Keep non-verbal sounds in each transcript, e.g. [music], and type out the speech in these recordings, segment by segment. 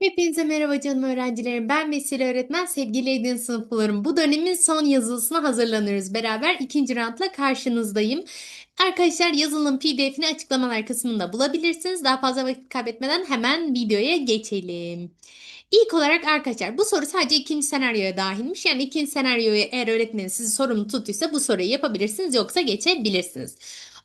Hepinize merhaba canım öğrencilerim. Ben Vesile Öğretmen, sevgili Edin sınıflarım. Bu dönemin son yazılısına hazırlanıyoruz. Beraber ikinci roundla karşınızdayım. Arkadaşlar yazılım PDF'ini açıklamalar kısmında bulabilirsiniz. Daha fazla vakit kaybetmeden hemen videoya geçelim. İlk olarak arkadaşlar bu soru sadece ikinci senaryoya dahilmiş. Yani ikinci senaryoyu eğer öğretmenin sizi sorumlu tuttuysa bu soruyu yapabilirsiniz yoksa geçebilirsiniz.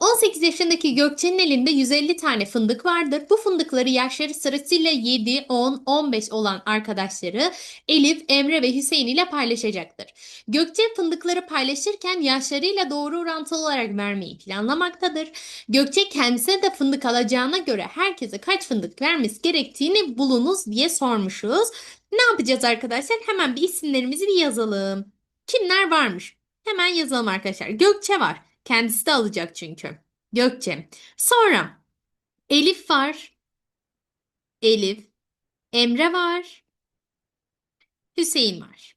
18 yaşındaki Gökçe'nin elinde 150 tane fındık vardır. Bu fındıkları yaşları sırasıyla 7, 10, 15 olan arkadaşları Elif, Emre ve Hüseyin ile paylaşacaktır. Gökçe fındıkları paylaşırken yaşlarıyla doğru orantılı olarak vermeyi planlamaktadır. Gökçe kendisine de fındık alacağına göre herkese kaç fındık vermesi gerektiğini bulunuz diye sormuşuz. Ne yapacağız arkadaşlar? Hemen bir isimlerimizi bir yazalım. Kimler varmış? Hemen yazalım arkadaşlar. Gökçe var. Kendisi de alacak çünkü. Gökçe. Sonra Elif var. Elif. Emre var. Hüseyin var.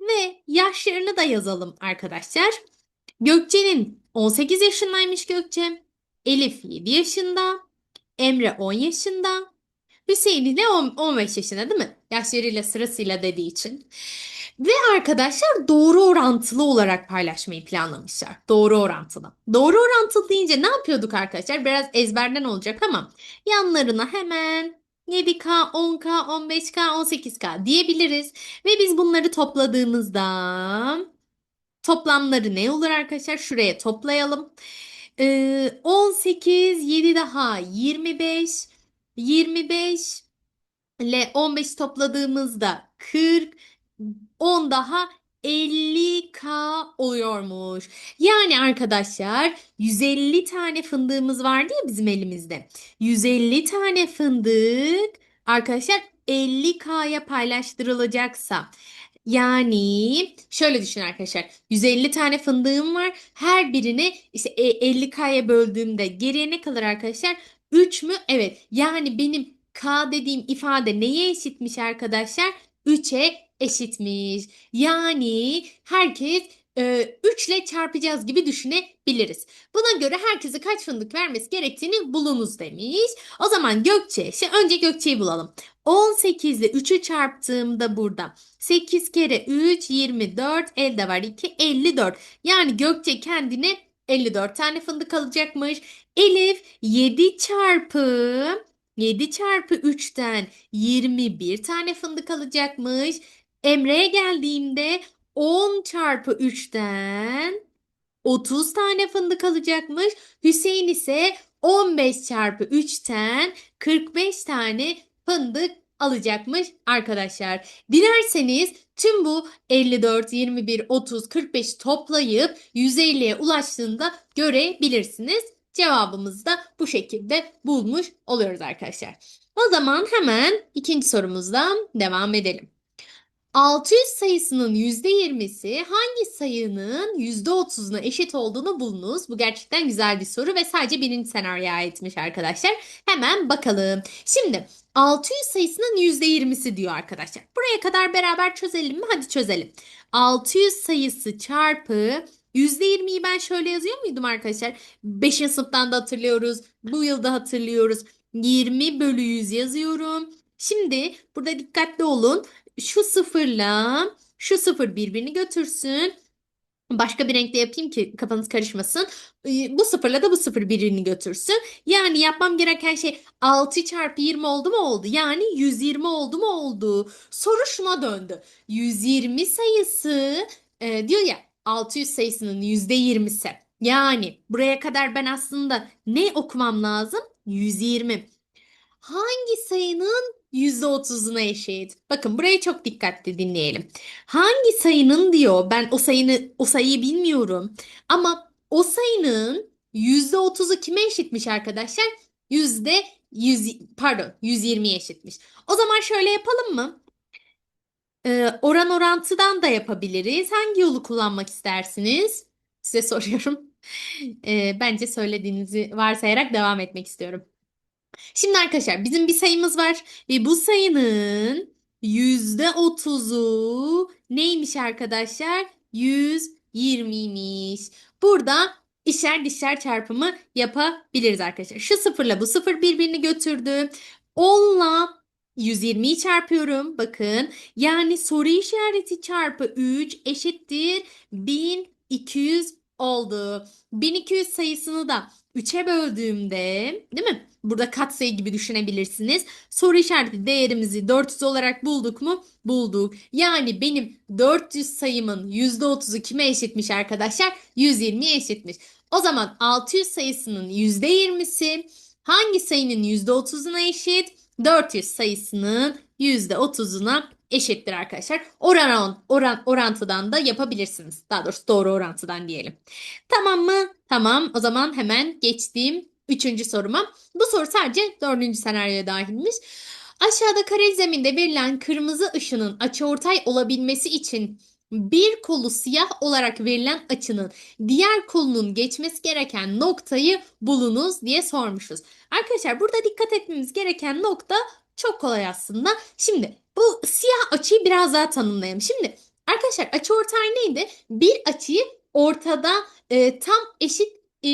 Ve yaşlarını da yazalım arkadaşlar. Gökçe'nin 18 yaşındaymış Gökçe. Elif 7 yaşında. Emre 10 yaşında. Hüseyin 10 15 yaşında değil mi? Yaşlarıyla sırasıyla dediği için. Ve arkadaşlar doğru orantılı olarak paylaşmayı planlamışlar. Doğru orantılı. Doğru orantılı deyince ne yapıyorduk arkadaşlar? Biraz ezberden olacak ama yanlarına hemen 7K, 10K, 15K, 18K diyebiliriz. Ve biz bunları topladığımızda toplamları ne olur arkadaşlar? Şuraya toplayalım. Ee, 18, 7 daha 25, 25 ile 15 topladığımızda 40, 10 daha 50K oluyormuş. Yani arkadaşlar 150 tane fındığımız vardı ya bizim elimizde. 150 tane fındık arkadaşlar 50K'ya paylaştırılacaksa yani şöyle düşün arkadaşlar. 150 tane fındığım var. Her birini işte 50K'ya böldüğümde geriye ne kalır arkadaşlar? 3 mü? Evet. Yani benim K dediğim ifade neye eşitmiş arkadaşlar? 3'e eşitmiş. Yani herkes e, 3 ile çarpacağız gibi düşünebiliriz. Buna göre herkese kaç fındık vermesi gerektiğini bulunuz demiş. O zaman Gökçe, şimdi önce Gökçe'yi bulalım. 18 ile 3'ü çarptığımda burada 8 kere 3 24 elde var 2 54. Yani Gökçe kendine 54 tane fındık alacakmış. Elif 7 çarpı 7 çarpı 3'ten 21 tane fındık alacakmış. Emre'ye geldiğimde 10 çarpı 3'ten 30 tane fındık alacakmış. Hüseyin ise 15 çarpı 3'ten 45 tane fındık alacakmış arkadaşlar. Dilerseniz tüm bu 54, 21, 30, 45 toplayıp 150'ye ulaştığında görebilirsiniz. Cevabımızı da bu şekilde bulmuş oluyoruz arkadaşlar. O zaman hemen ikinci sorumuzdan devam edelim. 600 sayısının %20'si hangi sayının %30'una eşit olduğunu bulunuz. Bu gerçekten güzel bir soru ve sadece birinci senaryoya aitmiş arkadaşlar. Hemen bakalım. Şimdi 600 sayısının %20'si diyor arkadaşlar. Buraya kadar beraber çözelim mi? Hadi çözelim. 600 sayısı çarpı %20'yi ben şöyle yazıyor muydum arkadaşlar? 5. sınıftan da hatırlıyoruz. Bu yılda hatırlıyoruz. 20 bölü 100 yazıyorum. Şimdi burada dikkatli olun. Şu sıfırla şu sıfır birbirini götürsün. Başka bir renkte yapayım ki kafanız karışmasın. Ee, Bu sıfırla da bu sıfır birbirini götürsün. Yani yapmam gereken şey 6 çarpı 20 oldu mu oldu. Yani 120 oldu mu oldu. Soru şuna döndü. 120 sayısı e, diyor ya 600 sayısının %20'si. Yani buraya kadar ben aslında ne okumam lazım? 120. Hangi sayının %30'una eşit? Bakın burayı çok dikkatli dinleyelim. Hangi sayının diyor ben o sayını o sayıyı bilmiyorum. Ama o sayının %30'u kime eşitmiş arkadaşlar? Yüzde 100 pardon 120'ye eşitmiş. O zaman şöyle yapalım mı? Ee, oran orantıdan da yapabiliriz. Hangi yolu kullanmak istersiniz? Size [laughs] soruyorum. Ee, bence söylediğinizi varsayarak devam etmek istiyorum. Şimdi arkadaşlar bizim bir sayımız var ve bu sayının %30'u neymiş arkadaşlar? 120'ymiş. Burada işler dişler çarpımı yapabiliriz arkadaşlar. Şu sıfırla bu sıfır birbirini götürdü. 10'la 120'yi çarpıyorum. Bakın. Yani soru işareti çarpı 3 eşittir 1200 oldu. 1200 sayısını da 3'e böldüğümde, değil mi? Burada katsayı gibi düşünebilirsiniz. Soru işareti değerimizi 400 olarak bulduk mu? Bulduk. Yani benim 400 sayımın %30'u kime eşitmiş arkadaşlar? 120'ye eşitmiş. O zaman 600 sayısının %20'si hangi sayının %30'una eşit? 400 sayısının %30'una eşittir arkadaşlar. Oran, oran, orantıdan da yapabilirsiniz. Daha doğrusu doğru orantıdan diyelim. Tamam mı? Tamam. O zaman hemen geçtiğim üçüncü soruma. Bu soru sadece dördüncü senaryoya dahilmiş. Aşağıda kare zeminde verilen kırmızı ışının açıortay olabilmesi için bir kolu siyah olarak verilen açının diğer kolunun geçmesi gereken noktayı bulunuz diye sormuşuz. Arkadaşlar burada dikkat etmemiz gereken nokta çok kolay aslında. Şimdi bu siyah açıyı biraz daha tanımlayalım. Şimdi arkadaşlar açıortay neydi? Bir açıyı ortada e, tam eşit e,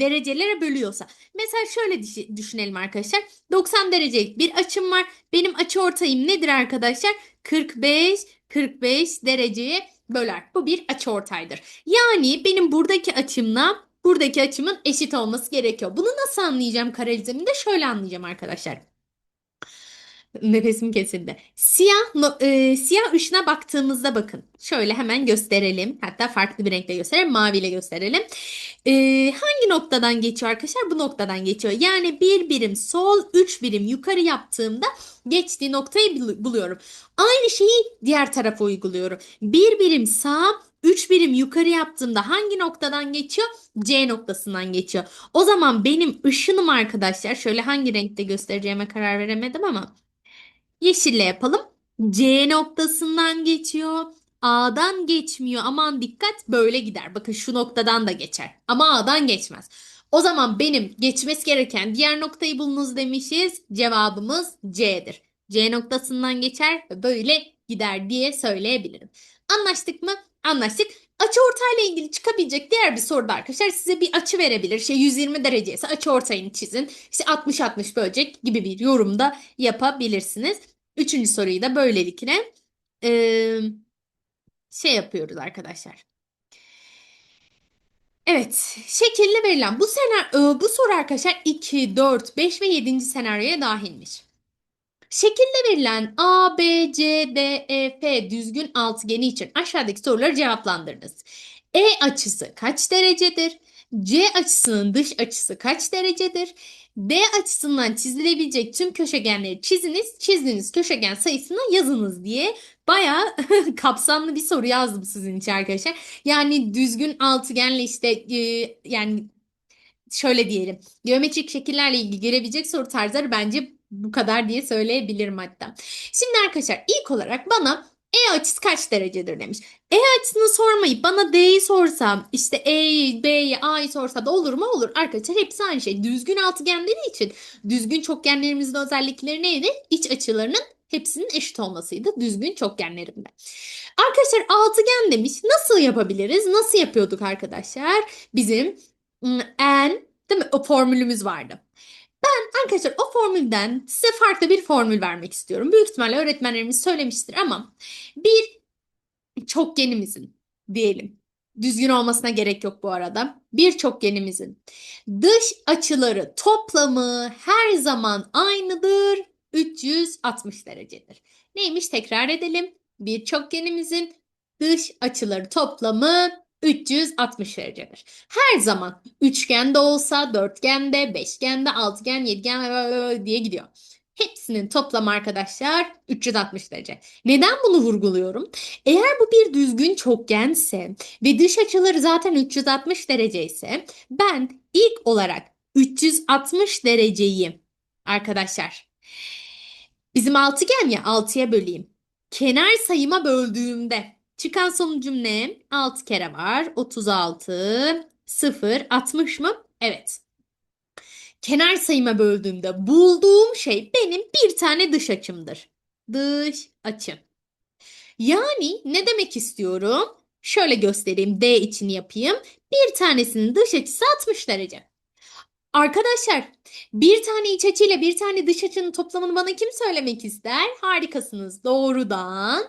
derecelere bölüyorsa. Mesela şöyle düş- düşünelim arkadaşlar. 90 derecelik bir açım var. Benim açıortayım nedir arkadaşlar? 45 45 dereceye böler. Bu bir açıortaydır. Yani benim buradaki açımla buradaki açımın eşit olması gerekiyor. Bunu nasıl anlayacağım kare zeminde? Şöyle anlayacağım arkadaşlar. Nefesim kesildi. Siyah e, siyah ışına baktığımızda bakın. Şöyle hemen gösterelim. Hatta farklı bir renkle gösterelim. Maviyle gösterelim. E, hangi noktadan geçiyor arkadaşlar? Bu noktadan geçiyor. Yani bir birim sol, üç birim yukarı yaptığımda geçtiği noktayı bul- buluyorum. Aynı şeyi diğer tarafa uyguluyorum. Bir birim sağ, üç birim yukarı yaptığımda hangi noktadan geçiyor? C noktasından geçiyor. O zaman benim ışınım arkadaşlar şöyle hangi renkte göstereceğime karar veremedim ama yeşille yapalım. C noktasından geçiyor. A'dan geçmiyor. Aman dikkat böyle gider. Bakın şu noktadan da geçer. Ama A'dan geçmez. O zaman benim geçmesi gereken diğer noktayı bulunuz demişiz. Cevabımız C'dir. C noktasından geçer ve böyle gider diye söyleyebilirim. Anlaştık mı? Anlaştık. Açıortayla ilgili çıkabilecek diğer bir soruda arkadaşlar size bir açı verebilir. Şey 120 derece ise açıortayını çizin. İşte 60-60 bölecek gibi bir yorumda yapabilirsiniz. Üçüncü soruyu da böylelikle eee, şey yapıyoruz arkadaşlar. Evet, şekilli verilen bu senaryo, bu soru arkadaşlar 2, 4, 5 ve 7. senaryoya dahilmiş. Şekilde verilen A, B, C, D, E, F düzgün altıgeni için aşağıdaki soruları cevaplandırınız. E açısı kaç derecedir? C açısının dış açısı kaç derecedir? D açısından çizilebilecek tüm köşegenleri çiziniz. Çizdiğiniz köşegen sayısını yazınız diye bayağı [laughs] kapsamlı bir soru yazdım sizin için arkadaşlar. Yani düzgün altıgenle işte e, yani şöyle diyelim. Geometrik şekillerle ilgili gelebilecek soru tarzları bence bu kadar diye söyleyebilirim hatta. Şimdi arkadaşlar ilk olarak bana E açısı kaç derecedir demiş. E açısını sormayıp bana D'yi sorsam işte E'yi, B'yi, A'yı sorsa da olur mu? Olur. Arkadaşlar hepsi aynı şey. Düzgün altıgenleri için düzgün çokgenlerimizin özellikleri neydi? İç açılarının hepsinin eşit olmasıydı düzgün çokgenlerinde. Arkadaşlar altıgen demiş. Nasıl yapabiliriz? Nasıl yapıyorduk arkadaşlar? Bizim ım, n değil mi? O formülümüz vardı. Ben arkadaşlar o formülden size farklı bir formül vermek istiyorum. Büyük ihtimalle öğretmenlerimiz söylemiştir ama bir çokgenimizin diyelim. Düzgün olmasına gerek yok bu arada. Bir çokgenimizin dış açıları toplamı her zaman aynıdır. 360 derecedir. Neymiş tekrar edelim. Bir çokgenimizin dış açıları toplamı 360 derecedir. Her zaman üçgende olsa, dörtgende, beşgende, altıgen, yedigen diye gidiyor. Hepsinin toplamı arkadaşlar 360 derece. Neden bunu vurguluyorum? Eğer bu bir düzgün çokgense ve dış açıları zaten 360 derece ise ben ilk olarak 360 dereceyi arkadaşlar bizim altıgen ya 6'ya böleyim. Kenar sayıma böldüğümde çıkan sonucum ne? 6 kere var. 36, 0, 60 mı? Evet. Kenar sayıma böldüğümde bulduğum şey benim bir tane dış açımdır. Dış açı. Yani ne demek istiyorum? Şöyle göstereyim. D için yapayım. Bir tanesinin dış açısı 60 derece. Arkadaşlar bir tane iç açıyla bir tane dış açının toplamını bana kim söylemek ister? Harikasınız. Doğrudan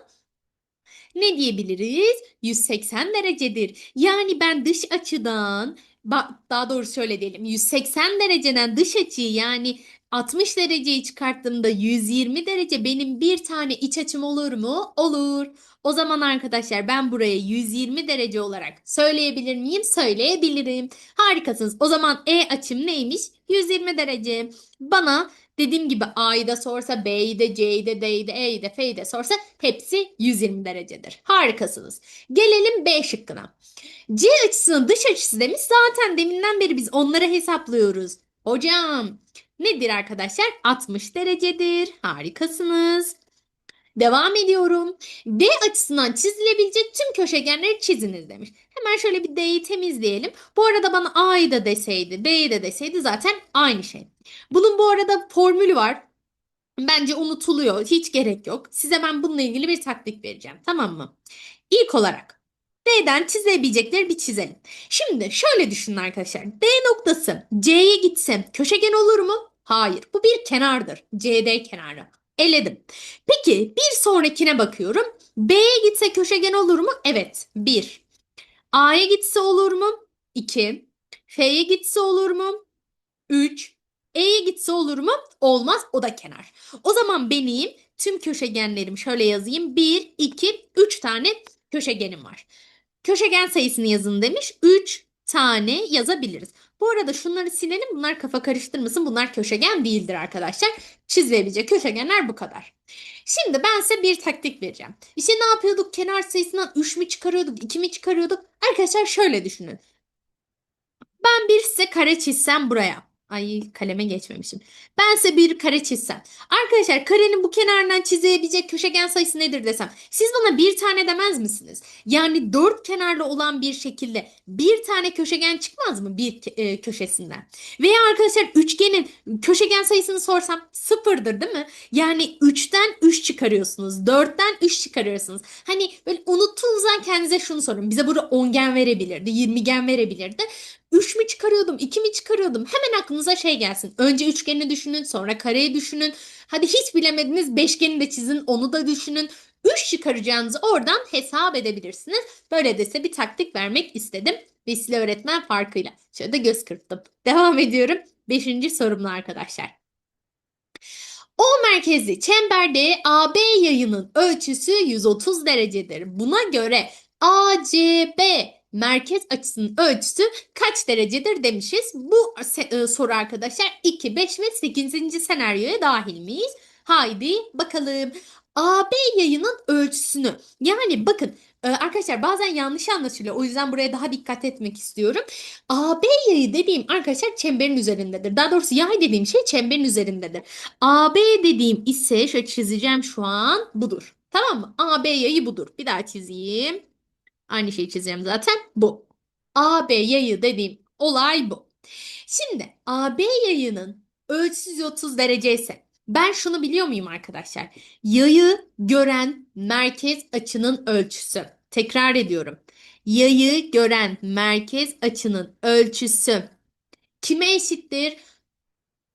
ne diyebiliriz? 180 derecedir. Yani ben dış açıdan daha doğru şöyle diyelim 180 dereceden dış açıyı yani 60 dereceyi çıkarttığımda 120 derece benim bir tane iç açım olur mu? Olur. O zaman arkadaşlar ben buraya 120 derece olarak söyleyebilir miyim? Söyleyebilirim. Harikasınız. O zaman E açım neymiş? 120 derece. Bana dediğim gibi A'yı da sorsa, B'yi de, C'yi de, D'yi de, E'yi de, F'yi de sorsa hepsi 120 derecedir. Harikasınız. Gelelim B şıkkına. C açısının dış açısı demiş. Zaten deminden beri biz onları hesaplıyoruz. Hocam nedir arkadaşlar? 60 derecedir. Harikasınız. Devam ediyorum. D açısından çizilebilecek tüm köşegenleri çiziniz demiş. Hemen şöyle bir D'yi temizleyelim. Bu arada bana A'yı da deseydi, D'yi de deseydi zaten aynı şey. Bunun bu arada formülü var. Bence unutuluyor. Hiç gerek yok. Size ben bununla ilgili bir taktik vereceğim. Tamam mı? İlk olarak D'den çizebilecekleri bir çizelim. Şimdi şöyle düşünün arkadaşlar. D noktası C'ye gitse köşegen olur mu? Hayır. Bu bir kenardır. CD kenarı. Eledim. Peki bir sonrakine bakıyorum. B'ye gitse köşegen olur mu? Evet. 1. A'ya gitse olur mu? 2. F'ye gitse olur mu? 3. E'ye gitse olur mu? Olmaz. O da kenar. O zaman benim tüm köşegenlerim şöyle yazayım. 1, 2, 3 tane köşegenim var. Köşegen sayısını yazın demiş. 3 tane yazabiliriz. Bu arada şunları silelim. Bunlar kafa karıştırmasın. Bunlar köşegen değildir arkadaşlar. Çizilebilecek köşegenler bu kadar. Şimdi ben size bir taktik vereceğim. İşte ne yapıyorduk? Kenar sayısından 3 mü çıkarıyorduk? 2 mi çıkarıyorduk? Arkadaşlar şöyle düşünün. Ben bir size kare çizsem buraya. Ay kaleme geçmemişim. Ben size bir kare çizsem. Arkadaşlar karenin bu kenarından çizebilecek köşegen sayısı nedir desem. Siz bana bir tane demez misiniz? Yani dört kenarlı olan bir şekilde bir tane köşegen çıkmaz mı bir e, köşesinden? Veya arkadaşlar üçgenin köşegen sayısını sorsam sıfırdır değil mi? Yani 3'ten 3 çıkarıyorsunuz. 4'ten 3 çıkarıyorsunuz. Hani böyle unuttuğunuz an kendinize şunu sorun. Bize burada 10 gen verebilirdi, 20 gen verebilirdi. 3 mü çıkarıyordum, 2 mi çıkarıyordum? Hemen aklınıza şey gelsin. Önce üçgeni düşünün, sonra kareyi düşünün. Hadi hiç bilemediniz beşgeni de çizin, onu da düşünün. 3 çıkaracağınızı oradan hesap edebilirsiniz. Böyle de bir taktik vermek istedim. Vesile öğretmen farkıyla. Şöyle de göz kırptım. Devam ediyorum. Beşinci sorumla arkadaşlar. O merkezli çemberde AB yayının ölçüsü 130 derecedir. Buna göre ACB merkez açısının ölçüsü kaç derecedir demişiz. Bu e, soru arkadaşlar 2, 5 ve 8. senaryoya dahil miyiz? Haydi bakalım. AB yayının ölçüsünü yani bakın e, arkadaşlar bazen yanlış anlaşılıyor. O yüzden buraya daha dikkat etmek istiyorum. AB yayı dediğim arkadaşlar çemberin üzerindedir. Daha doğrusu yay dediğim şey çemberin üzerindedir. AB dediğim ise şöyle çizeceğim şu an budur. Tamam mı? AB yayı budur. Bir daha çizeyim. Aynı şeyi çizeceğim zaten. Bu. AB yayı dediğim olay bu. Şimdi AB yayının ölçüsü 130 derece ise ben şunu biliyor muyum arkadaşlar? Yayı gören merkez açının ölçüsü. Tekrar ediyorum. Yayı gören merkez açının ölçüsü kime eşittir?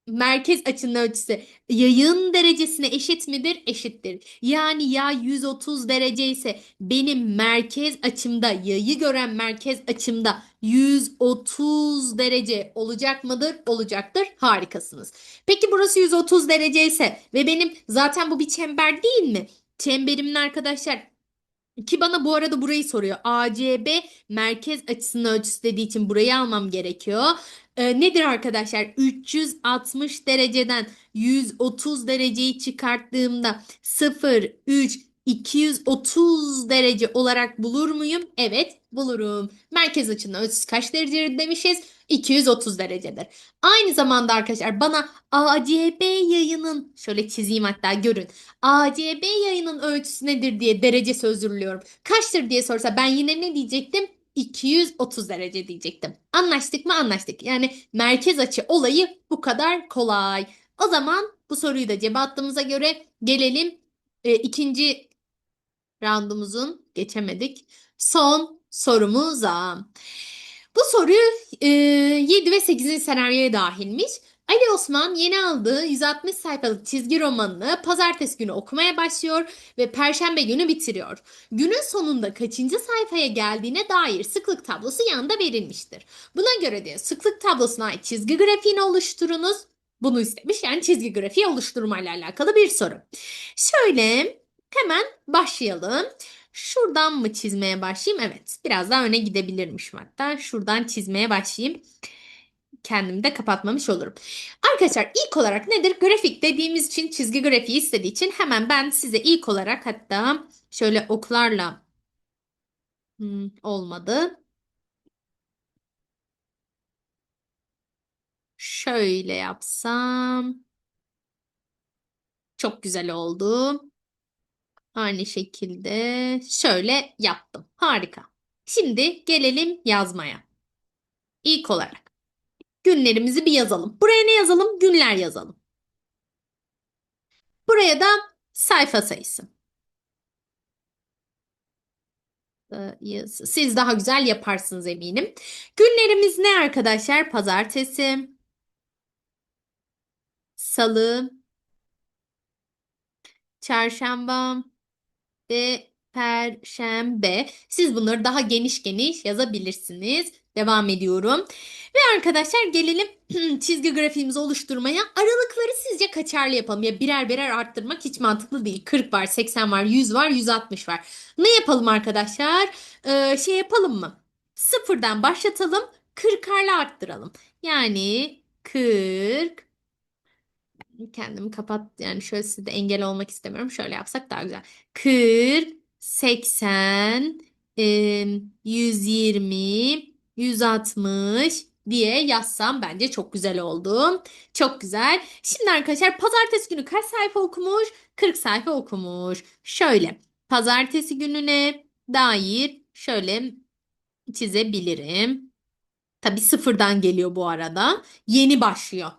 Merkez açının ölçüsü yayın derecesine eşit midir? Eşittir. Yani yay 130 derece ise benim merkez açımda yayı gören merkez açımda 130 derece olacak mıdır? Olacaktır. Harikasınız. Peki burası 130 derece ise ve benim zaten bu bir çember değil mi? Çemberimin arkadaşlar ki bana bu arada burayı soruyor. ACB merkez açısının ölçüsü dediği için burayı almam gerekiyor. Ee, nedir arkadaşlar? 360 dereceden 130 dereceyi çıkarttığımda 0, 3, 230 derece olarak bulur muyum? Evet bulurum. Merkez açının ölçüsü kaç derece demişiz? 230 derecedir. Aynı zamanda arkadaşlar bana ACB yayının şöyle çizeyim hatta görün. ACB yayının ölçüsü nedir diye derece sözlüyorum. Kaçtır diye sorsa ben yine ne diyecektim? 230 derece diyecektim. Anlaştık mı? Anlaştık. Yani merkez açı olayı bu kadar kolay. O zaman bu soruyu da cevaplattığımıza göre gelelim e, ikinci roundumuzun geçemedik. Son sorumuza. Bu soru e, 7 ve 8. senaryoya dahilmiş. Ali Osman yeni aldığı 160 sayfalık çizgi romanını pazartesi günü okumaya başlıyor ve perşembe günü bitiriyor. Günün sonunda kaçıncı sayfaya geldiğine dair sıklık tablosu yanında verilmiştir. Buna göre de sıklık tablosuna ait çizgi grafiğini oluşturunuz. Bunu istemiş yani çizgi grafiği oluşturmayla alakalı bir soru. Şöyle hemen başlayalım. Şuradan mı çizmeye başlayayım? Evet. Biraz daha öne gidebilirmişim hatta. Şuradan çizmeye başlayayım. Kendimi de kapatmamış olurum. Arkadaşlar ilk olarak nedir? Grafik dediğimiz için çizgi grafiği istediği için hemen ben size ilk olarak hatta şöyle oklarla Hmm, olmadı. Şöyle yapsam çok güzel oldu. Aynı şekilde şöyle yaptım. Harika. Şimdi gelelim yazmaya. İlk olarak günlerimizi bir yazalım. Buraya ne yazalım? Günler yazalım. Buraya da sayfa sayısı. Sayısı. Siz daha güzel yaparsınız eminim. Günlerimiz ne arkadaşlar? Pazartesi, salı, çarşamba ve perşembe. Siz bunları daha geniş geniş yazabilirsiniz. Devam ediyorum. Ve arkadaşlar gelelim [clears throat] çizgi grafiğimizi oluşturmaya. Aralıkları sizce kaçarlı yapalım? Ya birer birer arttırmak hiç mantıklı değil. 40 var, 80 var, 100 var, 160 var. Ne yapalım arkadaşlar? Ee, şey yapalım mı? Sıfırdan başlatalım. 40'arla arttıralım. Yani 40 kendimi kapat yani şöyle size de engel olmak istemiyorum. Şöyle yapsak daha güzel. 40, 80, em, 120, 160 diye yazsam bence çok güzel oldu. Çok güzel. Şimdi arkadaşlar pazartesi günü kaç sayfa okumuş? 40 sayfa okumuş. Şöyle pazartesi gününe dair şöyle çizebilirim. Tabii sıfırdan geliyor bu arada. Yeni başlıyor.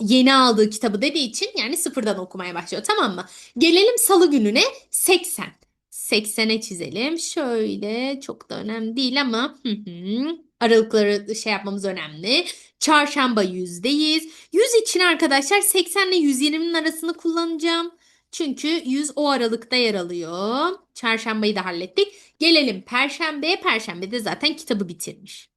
Yeni aldığı kitabı dediği için yani sıfırdan okumaya başlıyor tamam mı? Gelelim salı gününe 80. 80'e çizelim. Şöyle çok da önemli değil ama hı hı. Aralıkları şey yapmamız önemli. Çarşamba yüzdeyiz. 100 için arkadaşlar 80 ile 120'nin arasını kullanacağım. Çünkü 100 o aralıkta yer alıyor. Çarşambayı da hallettik. Gelelim Perşembe'ye. Perşembe'de zaten kitabı bitirmiş.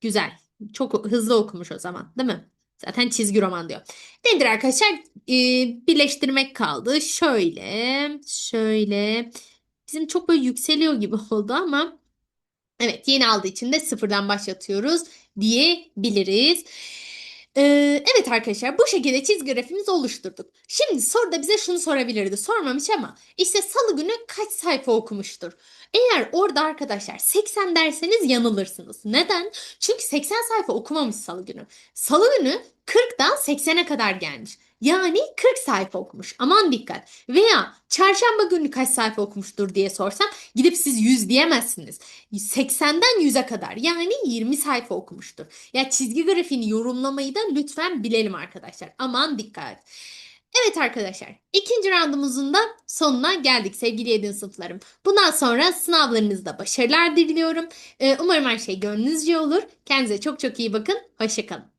Güzel. Çok hızlı okumuş o zaman, değil mi? Zaten çizgi roman diyor. Nedir arkadaşlar? Ee, birleştirmek kaldı. Şöyle, şöyle. Bizim çok böyle yükseliyor gibi [laughs] oldu ama evet yeni aldığı için de sıfırdan başlatıyoruz diyebiliriz. Ee, evet arkadaşlar bu şekilde çizgi grafimizi oluşturduk. Şimdi soruda bize şunu sorabilirdi. Sormamış ama işte salı günü kaç sayfa okumuştur? Eğer orada arkadaşlar 80 derseniz yanılırsınız. Neden? Çünkü 80 sayfa okumamış salı günü. Salı günü 40'dan 80'e kadar gelmiş. Yani 40 sayfa okumuş. Aman dikkat. Veya çarşamba günü kaç sayfa okumuştur diye sorsam gidip siz 100 diyemezsiniz. 80'den 100'e kadar yani 20 sayfa okumuştur. Ya çizgi grafiğini yorumlamayı da lütfen bilelim arkadaşlar. Aman dikkat. Evet arkadaşlar, ikinci roundumuzun da sonuna geldik sevgili 7. sınıflarım. Bundan sonra sınavlarınızda başarılar diliyorum. Ee, umarım her şey gönlünüzce olur. Kendinize çok çok iyi bakın. Hoşçakalın.